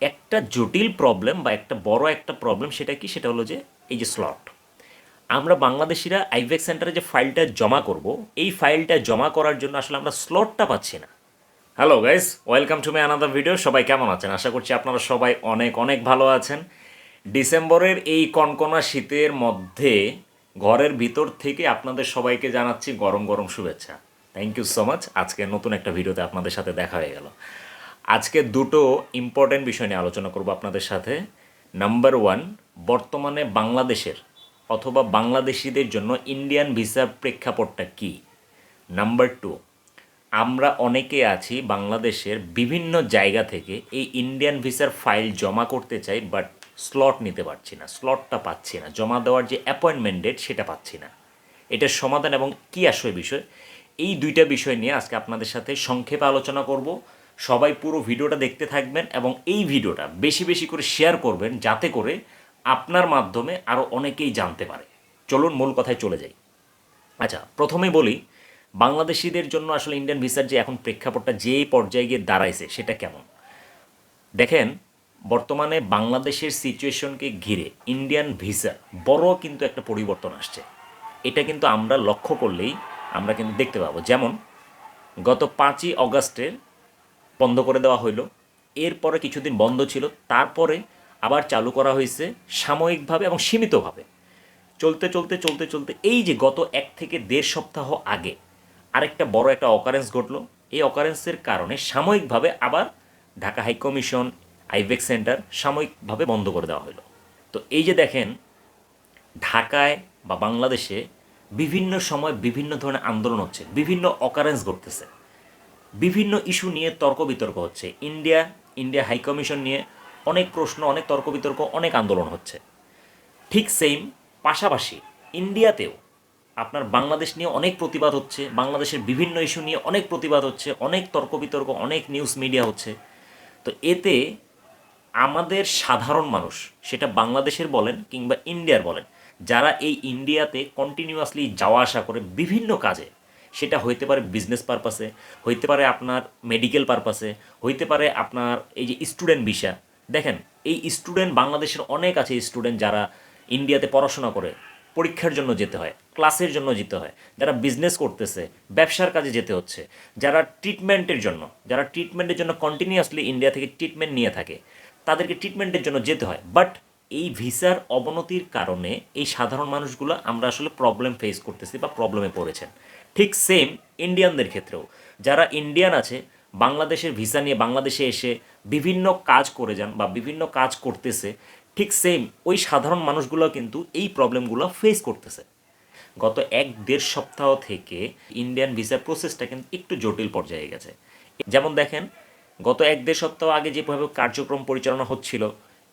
একটা জটিল প্রবলেম বা একটা বড় একটা প্রবলেম সেটা কি? সেটা হলো যে এই যে স্লট আমরা বাংলাদেশিরা আইভেক সেন্টারে যে ফাইলটা জমা করব, এই ফাইলটা জমা করার জন্য আসলে আমরা স্লটটা পাচ্ছি না। Hello guys welcome to my another video সবাই কেমন আছেন? আশা করছি আপনারা সবাই অনেক অনেক ভালো আছেন। ডিসেম্বরের এই কনকনা শীতের মধ্যে ঘরের ভিতর থেকে আপনাদের সবাইকে জানাচ্ছি গরম গরম শুভেচ্ছা। থ্যাংক ইউ সো মাচ আজকে নতুন একটা ভিডিওতে আপনাদের সাথে দেখা হয়ে গেল। আজকে দুটো ইম্পর্ট্যান্ট বিষয় নিয়ে আলোচনা করব আপনাদের সাথে। নাম্বার ওয়ান বর্তমানে বাংলাদেশের অথবা বাংলাদেশিদের জন্য ইন্ডিয়ান ভিসার প্রেক্ষাপটটা কী? নাম্বার টু আমরা অনেকে আছি বাংলাদেশের বিভিন্ন জায়গা থেকে এই ইন্ডিয়ান ভিসার ফাইল জমা করতে চাই বাট স্লট নিতে পারছি না স্লটটা পাচ্ছি না, জমা দেওয়ার যে অ্যাপয়েন্টমেন্ট ডেট সেটা পাচ্ছি না। এটার সমাধান এবং কী আসবে বিষয়? এই দুইটা বিষয় নিয়ে আজকে আপনাদের সাথে সংক্ষেপে আলোচনা করব। সবাই পুরো ভিডিওটা দেখতে থাকবেন এবং এই ভিডিওটা বেশি বেশি করে শেয়ার করবেন যাতে করে আপনার মাধ্যমে আরও অনেকেই জানতে পারে। চলুন মূল কথায় চলে যাই। আচ্ছা প্রথমে বলি, বাংলাদেশিদের জন্য আসলে ইন্ডিয়ান ভিসার যে এখন প্রেক্ষাপটটা যে পর্যায়ে গিয়ে দাঁড়াইছে, সেটা কেমন? দেখেন, বর্তমানে বাংলাদেশের সিচুয়েশনকে ঘিরে ইন্ডিয়ান ভিসা বড় কিন্তু একটা পরিবর্তন আসছে। এটা কিন্তু আমরা লক্ষ্য করলেই আমরা কিন্তু দেখতে পাবো। যেমন, গত পাঁচই অগাস্টের বন্ধ করে দেওয়া হইল। এরপরে কিছুদিন বন্ধ ছিল। তারপরে আবার চালু করা হয়েছে সাময়িকভাবে এবং সীমিতভাবে। চলতে চলতে চলতে চলতে এই যে গত এক থেকে দেড় সপ্তাহ আগে আরেকটা বড় একটা অকারেন্স ঘটলো। এই অকারেন্সের কারণে সাময়িকভাবে আবার ঢাকা হাইকমিশন আইভেক সেন্টার সাময়িকভাবে বন্ধ করে দেওয়া হলো তো এই যে দেখেন, ঢাকায় বা বাংলাদেশে বিভিন্ন সময় বিভিন্ন ধরনের আন্দোলন হচ্ছে, বিভিন্ন অকারেন্স ঘটতেছে। বিভিন্ন ইস্যু নিয়ে তর্ক বিতর্ক হচ্ছে। ইন্ডিয়া ইন্ডিয়া হাই কমিশন নিয়ে অনেক প্রশ্ন, অনেক তর্ক বিতর্ক অনেক আন্দোলন হচ্ছে। ঠিক সেম পাশাপাশি ইন্ডিয়াতেও আপনার বাংলাদেশ নিয়ে অনেক প্রতিবাদ হচ্ছে, বাংলাদেশের বিভিন্ন ইস্যু নিয়ে অনেক প্রতিবাদ হচ্ছে, অনেক তর্ক বিতর্ক অনেক নিউজ মিডিয়া হচ্ছে। তো এতে আমাদের সাধারণ মানুষ, সেটা বাংলাদেশের বলেন কিংবা ইন্ডিয়ার বলেন, যারা এই ইন্ডিয়াতে কন্টিনিউয়াসলি যাওয়া আসা করে বিভিন্ন কাজে সেটা হইতে পারে বিজনেস পারপাসে হইতে পারে আপনার মেডিকেল পারপাসে হইতে পারে আপনার এই যে স্টুডেন্ট ভিসা দেখেন, এই স্টুডেন্ট বাংলাদেশের অনেক আছে স্টুডেন্ট যারা ইন্ডিয়াতে পড়াশোনা করে, পরীক্ষার জন্য যেতে হয় ক্লাসের জন্য যেতে হয়, যারা বিজনেস করতেছে, ব্যবসার কাজে যেতে হচ্ছে, যারা ট্রিটমেন্টের জন্য, যারা ট্রিটমেন্টের জন্য কন্টিনিউয়াসলি ইন্ডিয়া থেকে ট্রিটমেন্ট নিয়ে থাকে, তাদেরকে ট্রিটমেন্টের জন্য যেতে হয়। বাট এই ভিসার অবনতির কারণে এই সাধারণ মানুষগুলো আমরা আসলে প্রবলেম ফেস করতেছি বা প্রবলেমে পড়েছেন। ঠিক সেম ইন্ডিয়ানদের ক্ষেত্রেও। যারা ইন্ডিয়ান আছে, বাংলাদেশের ভিসা নিয়ে বাংলাদেশে এসে বিভিন্ন কাজ করে যান বা বিভিন্ন কাজ করতেছে, ঠিক সেম ওই সাধারণ মানুষগুলো কিন্তু এই প্রবলেমগুলো ফেস করতেছে। গত এক দেড় সপ্তাহ থেকে ইন্ডিয়ান ভিসার প্রসেসটা কিন্তু একটু জটিল পর্যায়ে গেছে। যেমন দেখেন, গত এক দেড় সপ্তাহ আগে যেভাবে কার্যক্রম পরিচালনা হচ্ছিল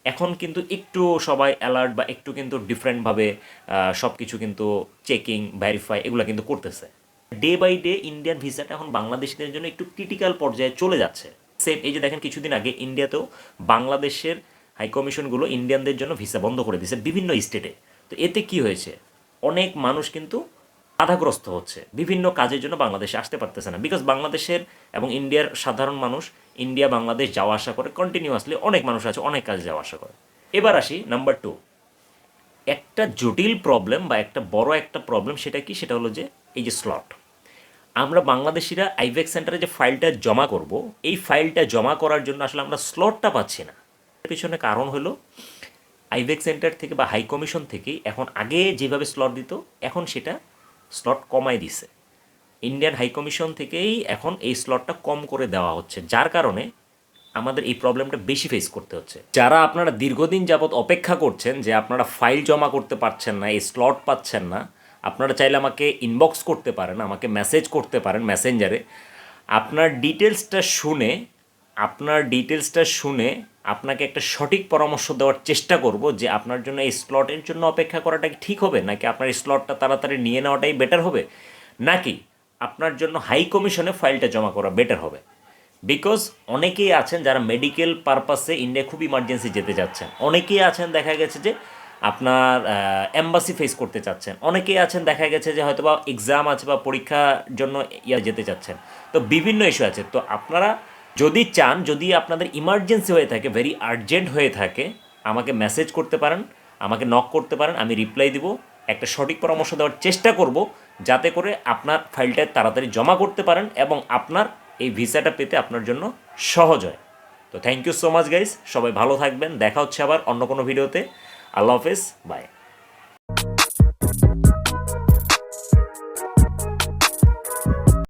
এখন কিন্তু একটু সবাই অ্যালার্ট বা একটু কিন্তু ডিফারেন্টভাবে সব কিছু কিন্তু চেকিং ভ্যারিফাই এগুলো কিন্তু করতেছে। ডে বাই ডে ইন্ডিয়ান ভিসাটা এখন বাংলাদেশিদের জন্য একটু ক্রিটিক্যাল পর্যায়ে চলে যাচ্ছে। সেম এই যে দেখেন কিছুদিন আগে ইন্ডিয়াতেও বাংলাদেশের হাইকমিশনগুলো ইন্ডিয়ানদের জন্য ভিসা বন্ধ করে দিয়েছে বিভিন্ন স্টেটে তো এতে কি হয়েছে? অনেক মানুষ কিন্তু বাধাগ্রস্ত হচ্ছে। বিভিন্ন কাজের জন্য বাংলাদেশে আসতে পারতেছে না। বিকজ বাংলাদেশের এবং ইন্ডিয়ার সাধারণ মানুষ ইন্ডিয়া, বাংলাদেশ যাওয়া আসা করে কন্টিনিউয়াসলি অনেক মানুষ আছে, অনেক কাজে যাওয়া আসা করে। এবার আসি নাম্বার টু একটা জটিল প্রবলেম বা একটা বড় একটা প্রবলেম সেটা কি? সেটা হলো যে এই যে স্লট আমরা বাংলাদেশিরা আইভেক সেন্টারে যে ফাইলটা জমা করব, এই ফাইলটা জমা করার জন্য আসলে আমরা স্লটটা পাচ্ছি না। পিছনে কারণ হলো আইভেক সেন্টার থেকে বা হাই কমিশন থেকে এখন আগে যেভাবে স্লট দিত, এখন সেটা স্লট কমায় দিছে। ইন্ডিয়ান হাই কমিশন থেকেই এখন এই স্লটটা কম করে দেওয়া হচ্ছে, যার কারণে আমাদের এই প্রবলেমটা বেশি ফেস করতে হচ্ছে। যারা আপনারা দীর্ঘদিন যাবৎ অপেক্ষা করছেন যে আপনারা ফাইল জমা করতে পারছেন না, এই স্লট পাচ্ছেন না, আপনারা চাইলে আমাকে ইনবক্স করতে পারেন, আমাকে মেসেজ করতে পারেন মেসেঞ্জারে আপনার ডিটেলসটা শুনে, আপনার ডিটেলসটা শুনে আপনাকে একটা সঠিক পরামর্শ দেওয়ার চেষ্টা করব যে আপনার জন্য এই স্লটের জন্য অপেক্ষা করাটা কি ঠিক হবে, নাকি আপনার এই স্লটটা তাড়াতাড়ি নিয়ে নেওয়াটাই বেটার হবে? নাকি আপনার জন্য হাই কমিশনে ফাইলটা জমা করা বেটার হবে। বিকজ অনেকেই আছেন যারা মেডিকেল পারপাসে ইন্ডিয়া খুব ইমার্জেন্সি যেতে যাচ্ছেন। অনেকেই আছেন দেখা গেছে যে আপনার এম্বাসি ফেস করতে চাচ্ছেন। অনেকেই আছেন দেখা গেছে যে হয়তো বা এক্সাম আছে বা পরীক্ষার জন্য ইয়া যেতে চাচ্ছেন। তো বিভিন্ন ইস্যু আছে। তো আপনারা যদি চান, যদি আপনাদের ইমার্জেন্সি হয়ে থাকে ভেরি আর্জেন্ট হয়ে থাকে, আমাকে মেসেজ করতে পারেন, আমাকে নক করতে পারেন, আমি রিপ্লাই দিব। একটা সঠিক পরামর্শ দেওয়ার চেষ্টা করব। যাতে করে আপনার ফাইলটা তাড়াতাড়ি জমা করতে পারেন এবং আপনার এই ভিসাটা পেতে আপনার জন্য সহজ হয়। তো thank you so much guys সবাই ভালো থাকবেন, দেখা হচ্ছে আবার অন্য কোনো ভিডিওতে। আল্লাহ হাফেজ বাই